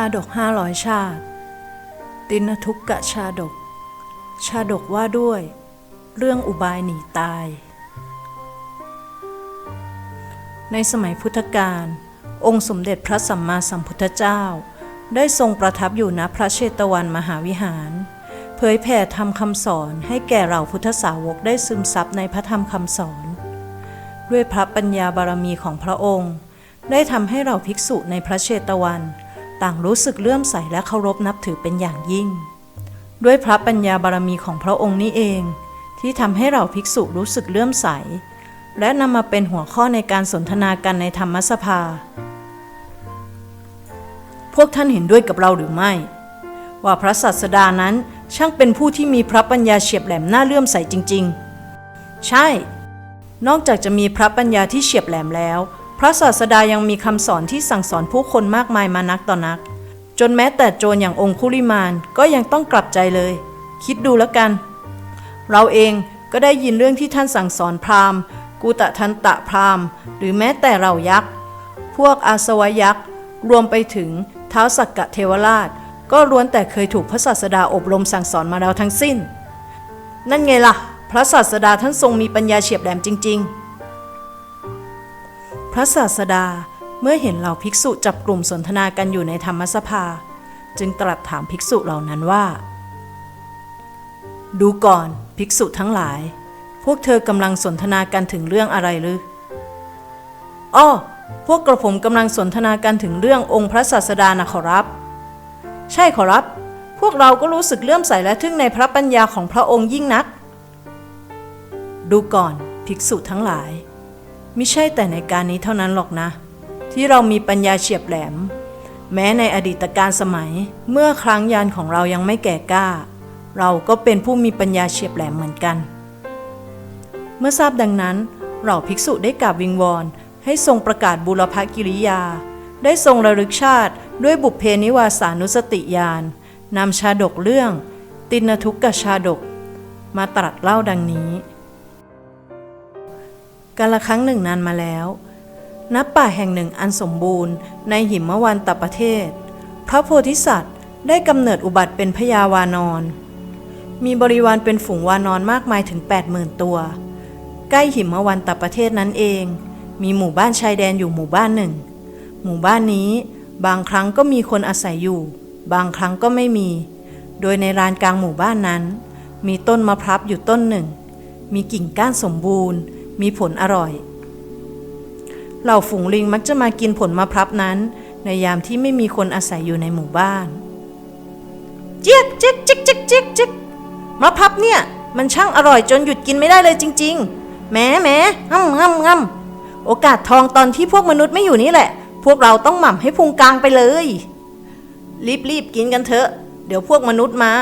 าดกห้าร้อยชาติ ตินทุกกะชาดก ชาดกว่าด้วย เรื่องอุบายหนีตาย ในสมัยพุทธกาลองค์สมเด็จพระสัมมาสัมพุทธเจ้า ได้ทรงประทับอยู่ณพระเชตวันมหาวิหาร เผยแผ่ธรรมคำสอนให้แก่เหล่าพุทธสาวกได้ซึมซับในพระธรรมคำสอน ด้วยพระปัญญาบารมีของพระองค์ ได้ทำให้เราภิกษุในพระเชตวัน ต่างรู้สึกเลื่อมใสและเคารพนับถือเป็นอย่างยิ่ง ด้วยพระปัญญาบารมีของพระองค์นี้เอง ที่ทำให้เราภิกษุรู้สึกเลื่อมใส และนำมาเป็นหัวข้อในการสนทนากันในธรรมสภา พวกท่านเห็นด้วยกับเราหรือไม่ ว่าพระศาสดานั้นช่างเป็นผู้ที่มีพระปัญญาเฉียบแหลมน่าเลื่อมใสจริง ๆ ใช่ นอกจากจะมีพระปัญญาที่เฉียบแหลมแล้ว ระศาสดายังมีคำสอนที่สั่งสอนผู้คนมากมายมานักต่อนัก จนแม้แต่โจรอย่างองคุลิมานก็ยังต้องกลับใจเลย คิดดูแล้วกัน เราเองก็ได้ยินเรื่องที่ท่านสั่งสอนพราหมณ์กุตะทันตะพราหมณ์ หรือแม้แต่เรายักษ์ พวกอาสวยักษ์ รวมไปถึงเท้าสักกะเทวราช ก็ล้วนแต่เคยถูกพระศาสดาอบรมสั่งสอนมาแล้วทั้งสิ้น นั่นไงล่ะ พระศาสดาท่านทรงมีปัญญาเฉียบแหลมจริง ๆ พระศาสดาเมื่อเห็นเหล่าภิกษุจับกลุ่มสนทนากันอยู่ในธรรมสภา จึงตรัสถามภิกษุเหล่านั้นว่า ดูก่อนภิกษุทั้งหลาย พวกเธอกำลังสนทนากันถึงเรื่องอะไรหรืออ้อพวกกระผมกำลังสนทนากันถึงเรื่ององค์พระศาสดานะขอรับ ใช่ขอรับ พวกเราก็รู้สึกเลื่อมใสและทึ่งในพระปัญญาของพระองค์ยิ่งนัก ดูก่อนภิกษุทั้งหลาย มิใช่แต่ในการนี้เท่านั้นหรอกนะ ที่เรามีปัญญาเฉียบแหลม แม้ในอดีตการสมัย เมื่อครั้งยานของเรายังไม่แก่กล้า เราก็เป็นผู้มีปัญญาเฉียบแหลมเหมือนกัน เมื่อทราบดังนั้น เราภิกษุได้กราบวิงวอนให้ทรงประกาศบุรพกิริยา ได้ทรงระลึกชาติ ด้วยบุพเพนิวาสานุสติญาณนำชาดกเรื่อง ตินทุกกชาดก มาตรัสเล่าดังนี้ กาละครั้งหนึ่งนานมาแล้วณป่าแห่งหนึ่งอันสมบูรณ์ในหิมวันตประเทศ พระโพธิสัตว์ได้กำเนิดอุบัติเป็นพญาวานอน มีบริวารเป็นฝูงวานอนมากมายถึง 80,000 ตัว ใกล้หิมวันตประเทศนั้นเอง มีหมู่บ้านชายแดนอยู่หมู่บ้านหนึ่ง หมู่บ้านนี้บางครั้งก็มีคนอาศัยอยู่ บางครั้งก็ไม่มี โดยในลานกลางหมู่บ้านนั้น มีต้นมะพร้าวอยู่ต้นหนึ่ง มีกิ่งก้านสมบูรณ์ มีผลอร่อย เหล่าฝูงลิงมักจะมากินผลมะพร้าวนั้น ในยามที่ไม่มีคนอาศัยอยู่ในหมู่บ้าน เจ๊กเจ๊กเจ๊กเจ๊กเจ๊กเจ๊กมะพร้าวเนี่ย มันช่างอร่อยจนหยุดกินไม่ได้เลยจริง ๆแหมแหมง่ำง่ำง่ำโอกาสทองตอนที่พวกมนุษย์ไม่อยู่นี่แหละ พวกเราต้องหม่ำให้พุงกลางไปเลย รีบรีบกินกันเถอะ เดี๋ยวพวกมนุษย์มา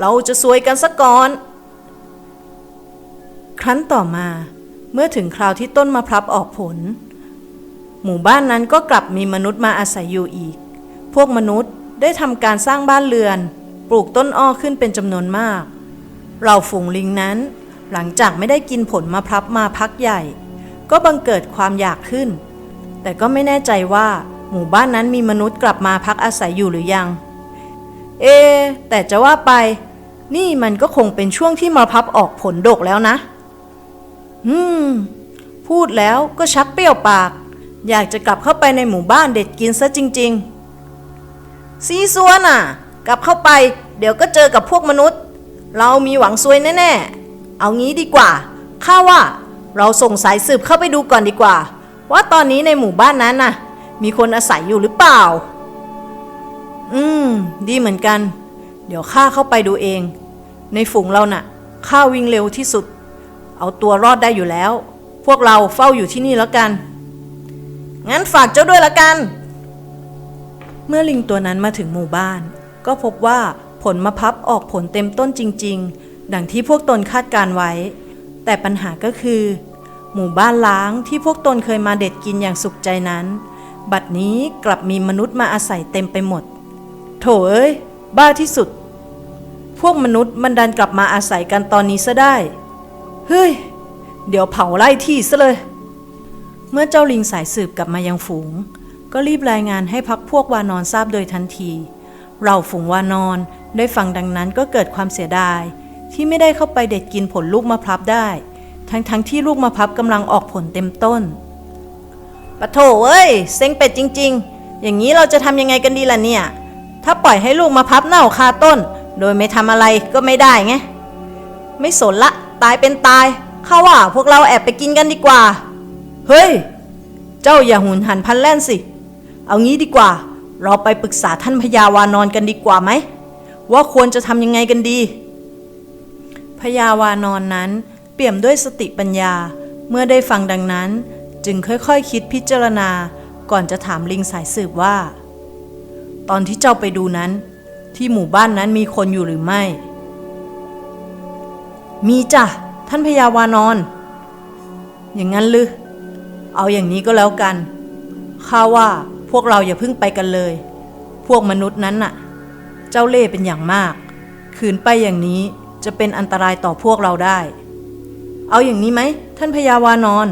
เราจะซวยกันซะก่อน ครั้นต่อมา เมื่อถึงคราวที่ต้นมะพร้าวออกผล หมู่บ้านนั้นก็กลับมีมนุษย์มาอาศัยอยู่อีก พวกมนุษย์ได้ทำการสร้างบ้านเรือน ปลูกต้นอ้อขึ้นเป็นจำนวนมาก เราฝูงลิงนั้น หลังจากไม่ได้กินผลมะพร้าวมาพักใหญ่ ก็บังเกิดความอยากขึ้น แต่ก็ไม่แน่ใจว่าหมู่บ้านนั้นมีมนุษย์กลับมาพักอาศัยอยู่หรือยัง เอ แต่จะว่าไป นี่มันก็คงเป็นช่วงที่มะพร้าวออกผลดกแล้วนะ อืมพูดแล้วก็ชักเปรี้ยวปาก อยากจะกลับเข้าไปในหมู่บ้านเด็ดกินซะจริง ๆ ซีซัวน่ะ กลับเข้าไป เดี๋ยวก็เจอกับพวกมนุษย์ เรามีหวังซวยแน่ๆ เอางี้ดีกว่าข้าว่าเราส่งสายสืบเข้าไปดูก่อนดีกว่า ว่าตอนนี้ในหมู่บ้านนั้นน่ะ มีคนอาศัยอยู่หรือเปล่า อืม ดีเหมือนกัน เดี๋ยวข้าเข้าไปดูเอง ในฝูงเราน่ะข้าวิ่งเร็วที่สุด เอาตัวรอดได้อยู่แล้ว พวกเราเฝ้าอยู่ที่นี่แล้วกัน งั้นฝากเจ้าด้วยละกัน เมื่อลิงตัวนั้นมาถึงหมู่บ้าน ก็พบว่าผลมะพร้าออกผลเต็มต้นจริง ๆ ดังที่พวกตนคาดการไว้ แต่ปัญหาก็คือ หมู่บ้านล้างที่พวกตนเคยมาเด็ดกินอย่างสุขใจนั้น บัดนี้กลับมีมนุษย์มาอาศัยเต็มไปหมด โถเอ้ย บ้าที่สุด พวกมนุษย์มันดันกลับมาอาศัยกันตอนนี้ซะได้ เฮ้ย เดี๋ยวเผาไล่ที่ซะเลย เมื่อเจ้าลิงสายสืบกลับมายังฝูง ก็รีบรายงานให้พักพวกวานอนทราบโดยทันที เราฝูงวานอนได้ฟังดังนั้นก็เกิดความเสียดาย ที่ไม่ได้เข้าไปเด็ดกินผลลูกมะพร้าวได้ ทั้งๆทที่ลูกมะพร้าวกำลังออกผลเต็มต้นปะโถเอ้ย เซ็งเป็ดจริง ๆ อย่างนี้เราจะทำยังไงกันดีล่ะเนี่ย ถ้าปล่อยให้ลูกมะพร้าวเน่าคาต้น โดยไม่ทำอะไรก็ไม่ได้ไง ไม่สนละ ตายเป็นตายข้าว่าพวกเราแอบไปกินกันดีกว่า เฮ้ย เจ้าอย่าหุนหันพันแล่นสิ เอางี้ดีกว่า เราไปปรึกษาท่านพญาวานอนกันดีกว่าไหม ว่าควรจะทำยังไงกันดี พญาวานอนนั้นเปี่ยมด้วยสติปัญญา เมื่อได้ฟังดังนั้น จึงค่อยๆคคิดพิจารณา ก่อนจะถามลิงสายสืบว่า ตอนที่เจ้าไปดูนั้น ที่หมู่บ้านนั้นมีคนอยู่หรือไม่ มีจ้ะท่านพญาวานอน อย่างนั้นหรือเอาอย่างนี้ก็แล้วกันข้าว่าพวกเราอย่าเพิ่งไปกันเลย พวกมนุษย์นั้นน่ะ เจ้าเล่ห์เป็นอย่างมาก ขืนไปอย่างนี้จะเป็นอันตรายต่อพวกเราได้ เอาอย่างนี้ไหม ท่านพญาวานอน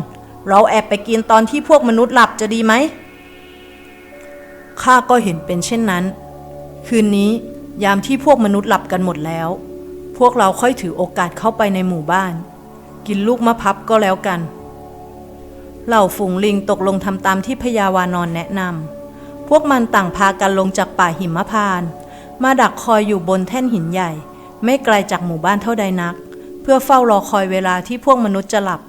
เราแอบไปกินตอนที่พวกมนุษย์หลับจะดีไหมข้าก็เห็นเป็นเช่นนั้น คืนนี้ยามที่พวกมนุษย์หลับกันหมดแล้ว พวกเราค่อยถือโอกาสเข้าไปในหมู่บ้าน กินลูกมะพร้าวก็แล้วกัน เหล่าฝูงลิงตกลงทำตามที่พญาวานอนแนะนำพวกมันต่างพากันลงจากป่าหิมพานมาดักคอยอยู่บนแท่นหินใหญ่ ไม่ไกลจากหมู่บ้านเท่าใดนัก เพื่อเฝ้ารอคอยเวลาที่พวกมนุษย์จะหลับ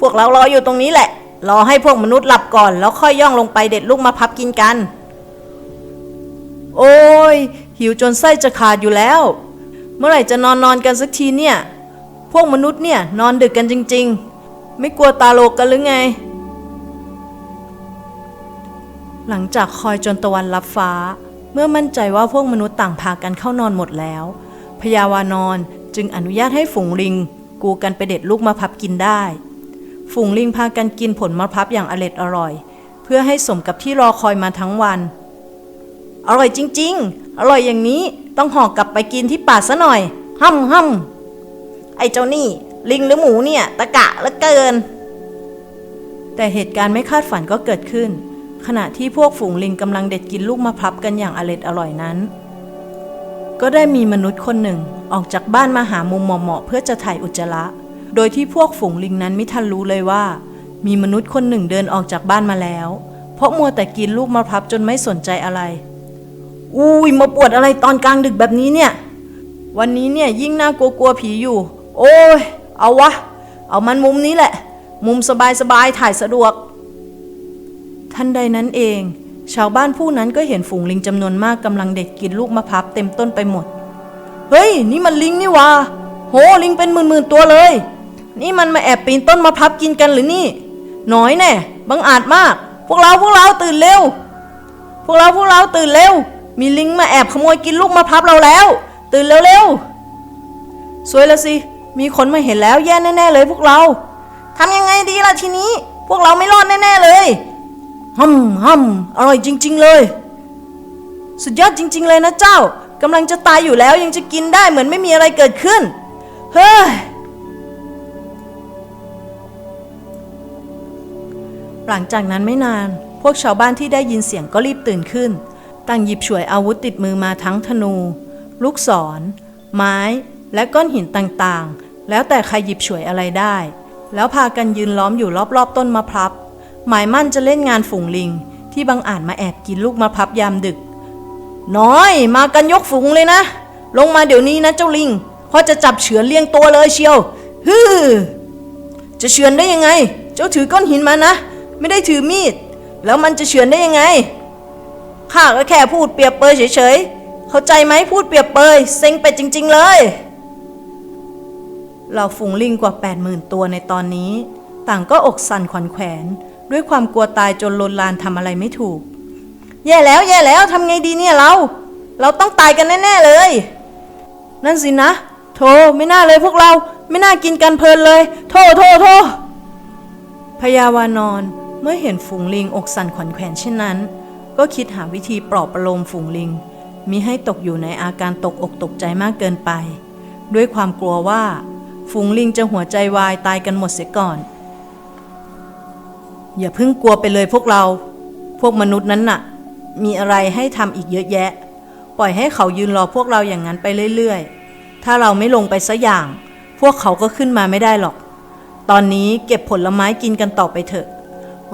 พวกเรารออยู่ตรงนี้แหละ รอให้พวกมนุษย์หลับก่อน แล้วค่อยย่องลงไปเด็ดลูกมะพร้าวกินกัน โอ้ยหิวจนไส้จะขาดอยู่แล้ว เมื่อไหร่จะนอนนอนกันสักทีเนี่ย พวกมนุษย์เนี่ยนอนดึกกันจริง ๆ ไม่กลัวตาโลกกันหรือไง หลังจากคอยจนตะวันรับฟ้า เมื่อมั่นใจว่าพวกมนุษย์ต่างพากันเข้านอนหมดแล้วพญาวานอนจึงอนุญาตให้ฝูงลิง กูกันไปเด็ดลูกมะพร้าวกินได้ ฝูงลิงพากันกินผลมะพร้าวอย่างอร็ดอร่อย เพื่อให้สมกับที่รอคอยมาทั้งวัน อร่อยจริง ๆ อร่อยอย่างนี้ ต้องห่อกลับไปกินที่ป่าซะหน่อยห้ำห้ำไอ้เจ้านี่ ลิงหรือหมูเนี่ย ตะกะลือเกิน แต่เหตุการณ์ไม่คาดฝันก็เกิดขึ้น ขณะที่พวกฝูงลิงกำลังเด็ดกินลูกมะพร้าวกันอย่างอร็ดอร่อยนั้น ก็ได้มีมนุษย์คนหนึ่งออกจากบ้านมาหามุมเหมาะๆเพื่อจะถ่ายอุจจาระโดยที่พวกฝูงลิงนั้นไม่ทันรู้เลยว่า มีมนุษย์คนหนึ่งเดินออกจากบ้านมาแล้ว เพราะมัวแต่กินลูกมะพร้าวจนไม่สนใจอะไร อุ้ยมาปวดอะไรตอนกลางดึกแบบนี้เนี่ย วันนี้เนี่ยยิ่งน่ากลัวกลัวผีอยู่ โอ้ย เอาวะ เอามันมุมนี้แหละ มุมสบายสบายๆถ่ายสะดวก ทันใดนั้นเอง ชาวบ้านผู้นั้นก็เห็นฝูงลิงจำนวนมากกำลังเด็ดกินลูกมะพร้าวเต็มต้นไปหมด เฮ้ย นี่มันลิงนี่วะโหลิงเป็นหมื่นๆตัวเลย นี่มันมาแอบปีนต้นมะพร้าวกินกันหรือนี่ น้อยแน่บังอาจมาก พวกเราพวกเราตื่นเร็ว พวกเราพวกเราตื่นเร็ว มีลิงมาแอบขโมยกินลูกมะพร้าวเราแล้ว ตื่นเร็วๆสวยละสิ มีคนมาเห็นแล้วแย่แน่ ๆ เลยพวกเราทำยังไงดีล่ะทีนี้ พวกเราไม่รอดแน่ ๆ เลยฮัมฮัมอร่อยจริง ๆ เลย สุดยอดจริง ๆ เลยนะเจ้ากำลังจะตายอยู่แล้วยังจะกินได้เหมือนไม่มีอะไรเกิดขึ้น เฮ้ยหลังจากนั้นไม่นาน พวกชาวบ้านที่ได้ยินเสียงก็รีบตื่นขึ้น ต่างหยิบฉวยอาวุธติดมือมาทั้งธนู ลูกศร ไม้ และก้อนหินต่างๆ แล้วแต่ใครหยิบฉวยอะไรได้ แล้วพากันยืนล้อมอยู่รอบๆ ต้นมะพร้าวหมายมั่นจะเล่นงานฝูงลิง ที่บังอาจมาแอบกินลูกมะพร้าวยามดึก น้อย มากันยกฝูงเลยนะ ลงมาเดี๋ยวนี้นะเจ้าลิงพราจะจับเฉือนเลี้ยงตัวเลยเชียวฮือจะเฉือนได้ยังไง เจ้าถือก้อนหินมานะ ไม่ได้ถือมีด แล้วมันจะเฉือนได้ยังไง ข้าก็แค่พูดเปรียบเปยเฉยๆ เข้าใจไหมพูดเปรียบเปยเซ็งไปจริง ๆ เลยเราฝูงลิงกว่า 80,000 ตัวในตอนนี้ ต่างก็อกสั่นขวัญแขวน ด้วยความกลัวตายจนลนลานทำอะไรไม่ถูก แย่แล้วแย่แล้วทำไงดีเนี่ยเรา เราต้องตายกันแน่ ๆ เลย นั่นสินะ โธ่ไม่น่าเลยพวกเราไม่น่ากินกันเพลินเลย โธ่โธ่โธ่พญาวานอนเมื่อเห็นฝูงลิงอกสั่นขวัญแขวนเช่นนั้น ก็คิดหาวิธีปลอบประโลมฝูงลิง มิให้ตกอยู่ในอาการตกอกตกใจมากเกินไป ด้วยความกลัวว่า ฝูงลิงจะหัวใจวายตายกันหมดเสียก่อน อย่าเพิ่งกลัวไปเลยพวกเรา พวกมนุษย์นั้นน่ะ มีอะไรให้ทำอีกเยอะแยะ ปล่อยให้เขายืนรอพวกเราอย่างนั้นไปเรื่อยๆ ถ้าเราไม่ลงไปสักอย่าง พวกเขาก็ขึ้นมาไม่ได้หรอก ตอนนี้เก็บผลไม้กินกันต่อไปเถอะ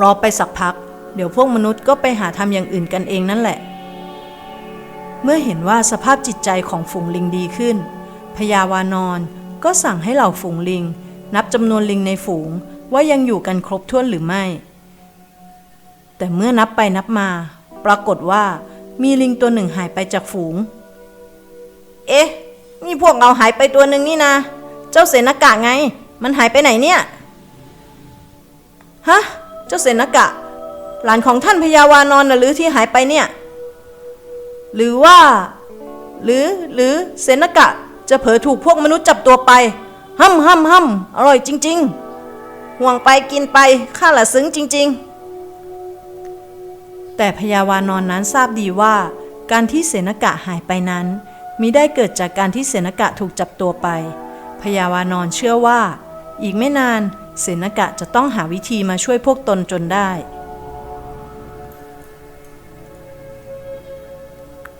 รอไปสักพัก เดี๋ยวพวกมนุษย์ก็ไปหาทำอย่างอื่นกันเองนั่นแหละ เมื่อเห็นว่าสภาพจิตใจของฝูงลิงดีขึ้นพญาวานอนก็สั่งให้เหล่าฝูงลิง นับจำนวนลิงในฝูงว่ายังอยู่กันครบถ้วนหรือไม่ แต่เมื่อนับไปนับมา ปรากฏว่ามีลิงตัวหนึ่งหายไปจากฝูง เอ๊ะ นี่พวกเราหายไปตัวหนึ่งนี่นะ เจ้าเสนากะไง มันหายไปไหนเนี่ย ฮะ เจ้าเสนากะ หลานของท่านพญาวานอนหรือที่หายไปเนี่ย หรือว่า หรือหรือเสนกะจะเผลอถูกพวกมนุษย์จับตัวไปห้ำห้ำห้ำอร่อยจริง ๆ ห่วงไปกินไปข้าละซึ้งจริง ๆ แต่พญาวานอนนั้นทราบดีว่า การที่เสนกะหายไปนั้นมิได้เกิดจากการที่เสนกะถูกจับตัวไปพญาวานอนเชื่อว่า อีกไม่นานเสนกะจะต้องหาวิธีมาช่วยพวกตนจนได้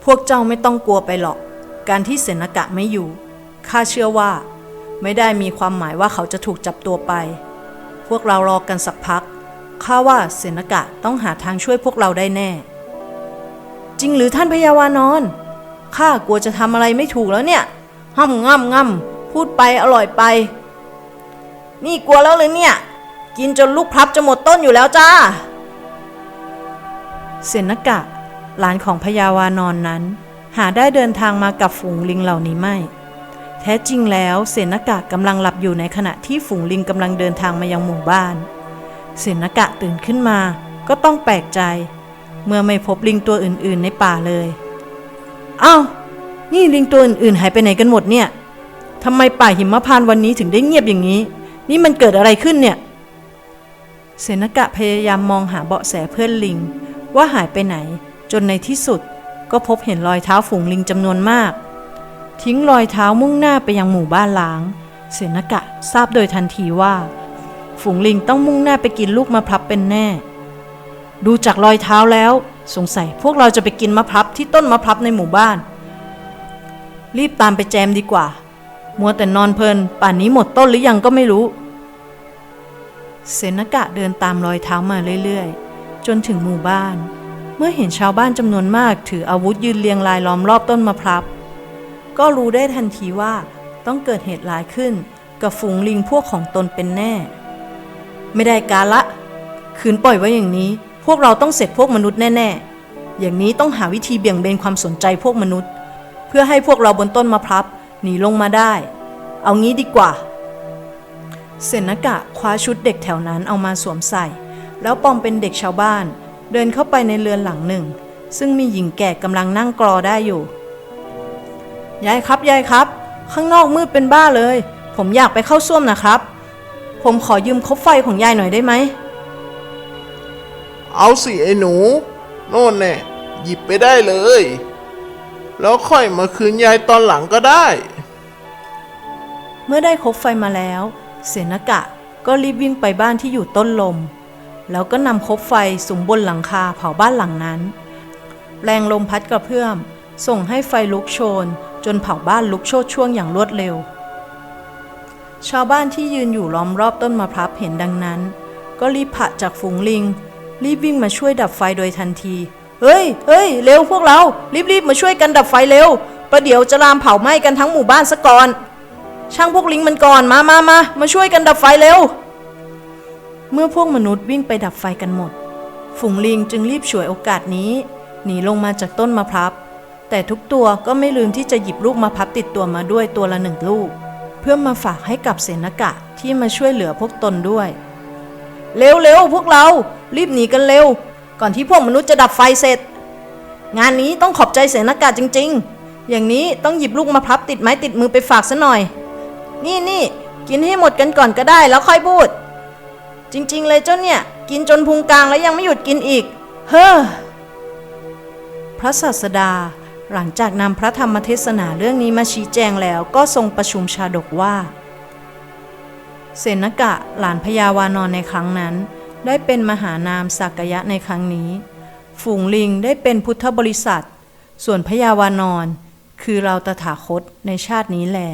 พวกเจ้าไม่ต้องกลัวไปหรอก การที่เสนากะไม่อยู่ ข้าเชื่อว่า ไม่ได้มีความหมายว่าเขาจะถูกจับตัวไป พวกเรารอกันสักพัก ข้าว่าเสนากะต้องหาทางช่วยพวกเราได้แน่ จริงหรือท่านพยาวานอน ข้ากลัวจะทำอะไรไม่ถูกแล้วเนี่ยห้ำง่ำง่ำพูดไปอร่อยไป นี่กลัวแล้วเลยเนี่ย กินจนลูกพลับจะหมดต้นอยู่แล้วจ้า เสนากะ หลานของพญาวานอนนั้น หาได้เดินทางมากับฝูงลิงเหล่านี้ไม่ แท้จริงแล้วเสนากะกำลังหลับอยู่ในขณะที่ฝูงลิงกำลังเดินทางมายังหมู่บ้าน เสนากะตื่นขึ้นมาก็ต้องแปลกใจ เมื่อไม่พบลิงตัวอื่นๆในป่าเลยอ้าวนี่ลิงตัวอื่นๆหายไปไหนกันหมดเนี่ยทำไมป่าหิมพานต์วันนี้ถึงได้เงียบอย่างนี้ นี่มันเกิดอะไรขึ้นเนี่ย เสนากะพยายามมองหาเบาะแสเพื่อนลิงว่าหายไปไหน จนในที่สุดก็พบเห็นรอยเท้าฝูงลิงจำนวนมาก ทิ้งรอยเท้ามุ่งหน้าไปยังหมู่บ้านล้าง เสนกะทราบโดยทันทีว่า ฝูงลิงต้องมุ่งหน้าไปกินลูกมะพร้าวเป็นแน่ ดูจากรอยเท้าแล้ว สงสัยพวกเราจะไปกินมะพร้าวที่ต้นมะพร้าวในหมู่บ้าน รีบตามไปแจมดีกว่า มัวแต่นอนเพลิน ป่านนี้หมดต้นหรือยังก็ไม่รู้ เสนกะเดินตามรอยเท้ามาเรื่อยๆ จนถึงหมู่บ้าน เมื่อเห็นชาวบ้านจำนวนมาก ถืออาวุธยืนเรียงรายล้อมรอบต้นมะพร้าวก็รู้ได้ทันทีว่าต้องเกิดเหตุร้ายขึ้น กับฝูงลิงพวกของตนเป็นแน่ ไม่ได้การละขืนปล่อยไว้อย่างนี้ พวกเราต้องเสร็จพวกมนุษย์แน่ ๆ อย่างนี้ต้องหาวิธีเบี่ยงเบนความสนใจพวกมนุษย์ เพื่อให้พวกเราบนต้นมะพร้าวหนีลงมาได้ เอางี้ดีกว่าเซนกะคว้าชุดเด็กแถวนั้นเอามาสวมใส่ แล้วปลอมเป็นเด็กชาวบ้าน เดินเข้าไปในเรือนหลังหนึ่ง ซึ่งมีหญิงแก่กำลังนั่งกรอได้อยู่ ยายครับยายครับ ข้างนอกมืดเป็นบ้าเลย ผมอยากไปเข้าส้วมนะครับ ผมขอยืมคบไฟของยายหน่อยได้ไหม เอาสิไอ้หนู โน่นแน่หยิบไปได้เลย แล้วค่อยมาคืนยายตอนหลังก็ได้ เมื่อได้คบไฟมาแล้ว เสนากะก็รีบวิ่งไปบ้านที่อยู่ต้นลม แล้วก็นำคบไฟสุมบนหลังคาเผาบ้านหลังนั้น แรงลมพัดกระเพื่อม ส่งให้ไฟลุกโชน จนเผาบ้านลุกโชดช่วงอย่างรวดเร็ว ชาวบ้านที่ยืนอยู่ล้อมรอบต้นมะพร้าวเห็นดังนั้น ก็รีบผะจากฝูงลิง รีบวิ่งมาช่วยดับไฟโดยทันที เฮ้ยเฮ้ยเร็วพวกเรา รีบๆมาช่วยกันดับไฟเร็วประเดี๋ยวจะลามเผาไหม้กันทั้งหมู่บ้านซะก่อน ช่างพวกลิงมันก่อนมามามามาช่วยกันดับไฟเร็ว เมื่อพวกมนุษย์วิ่งไปดับไฟกันหมด ฝูงลิงจึงรีบฉวยโอกาสนี้ หนีลงมาจากต้นมะพร้าวแต่ทุกตัวก็ไม่ลืมที่จะหยิบลูกมะพร้าวติดตัวมาด้วยตัวละหนึ่งลูก เพื่อมาฝากให้กับเสนากะที่มาช่วยเหลือพวกตนด้วย เร็วเร็วพวกเรารีบหนีกันเร็ว ก่อนที่พวกมนุษย์จะดับไฟเสร็จ งานนี้ต้องขอบใจเสนากะจริง ๆ อย่างนี้ต้องหยิบลูกมะพร้าวติดไม้ติดมือไปฝากซะหน่อย นี่นี่กินให้หมดกันก่อนก็ได้แล้วค่อยพูด จริง ๆ เลยเจ้าเนี่ย กินจนพุงกลางแล้วยังไม่หยุดกินอีก เฮ้อ พระศาสดาหลังจากนำพระธรรมเทศนาเรื่องนี้มาชี้แจงแล้วก็ทรงประชุมชาดกว่า เสนกะหลานพญาวานอนในครั้งนั้น ได้เป็นมหานามสักยะในครั้งนี้ ฝูงลิงได้เป็นพุทธบริษัท ส่วนพญาวานอนคือเราตถาคตในชาตินี้แหละ